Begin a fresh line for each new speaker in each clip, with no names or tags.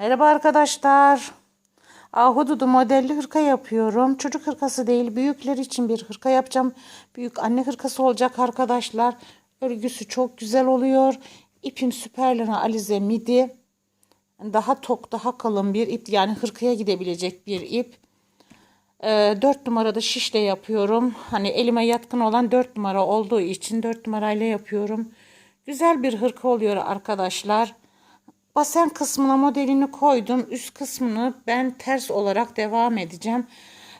Merhaba arkadaşlar. Ahududu modelli hırka yapıyorum. Çocuk hırkası değil, büyükler için bir hırka yapacağım. Büyük anne hırkası olacak arkadaşlar. Örgüsü çok güzel oluyor. İpim süperlana alize midi. Daha tok, daha kalın bir ip. Yani hırkaya gidebilecek bir ip. Ee, 4 numarada şişle yapıyorum. Hani elime yatkın olan 4 numara olduğu için 4 numarayla yapıyorum. Güzel bir hırka oluyor arkadaşlar. Basen kısmına modelini koydum. Üst kısmını ben ters olarak devam edeceğim.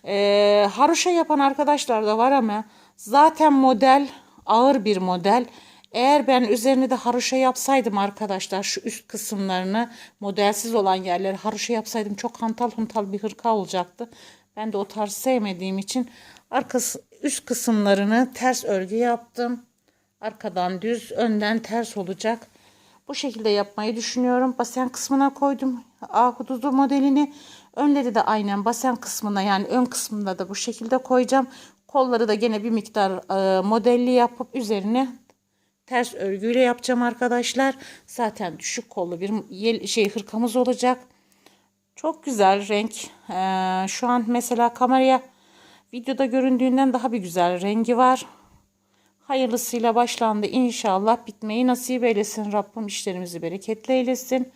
Ee, haroşa yapan arkadaşlar da var ama zaten model ağır bir model. Eğer ben üzerine de haroşa yapsaydım arkadaşlar şu üst kısımlarını modelsiz olan yerleri haroşa yapsaydım çok hantal hantal bir hırka olacaktı. Ben de o tarz sevmediğim için arkası üst kısımlarını ters örgü yaptım. Arkadan düz, önden ters olacak. Bu şekilde yapmayı düşünüyorum. Basen kısmına koydum ahududu modelini. Önleri de aynen basen kısmına yani ön kısmında da bu şekilde koyacağım. Kolları da gene bir miktar e, modelli yapıp üzerine ters örgüyle yapacağım arkadaşlar. Zaten düşük kollu bir yel, şey hırkamız olacak. Çok güzel renk. Ee, şu an mesela kameraya videoda göründüğünden daha bir güzel rengi var. Hayırlısıyla başlandı. İnşallah bitmeyi nasip eylesin. Rabbim işlerimizi bereketli eylesin.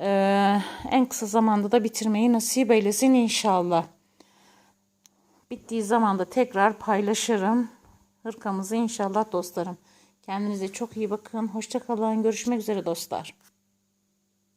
Ee, en kısa zamanda da bitirmeyi nasip eylesin inşallah. Bittiği zaman da tekrar paylaşırım. Hırkamızı inşallah dostlarım. Kendinize çok iyi bakın. Hoşçakalın. Görüşmek üzere dostlar.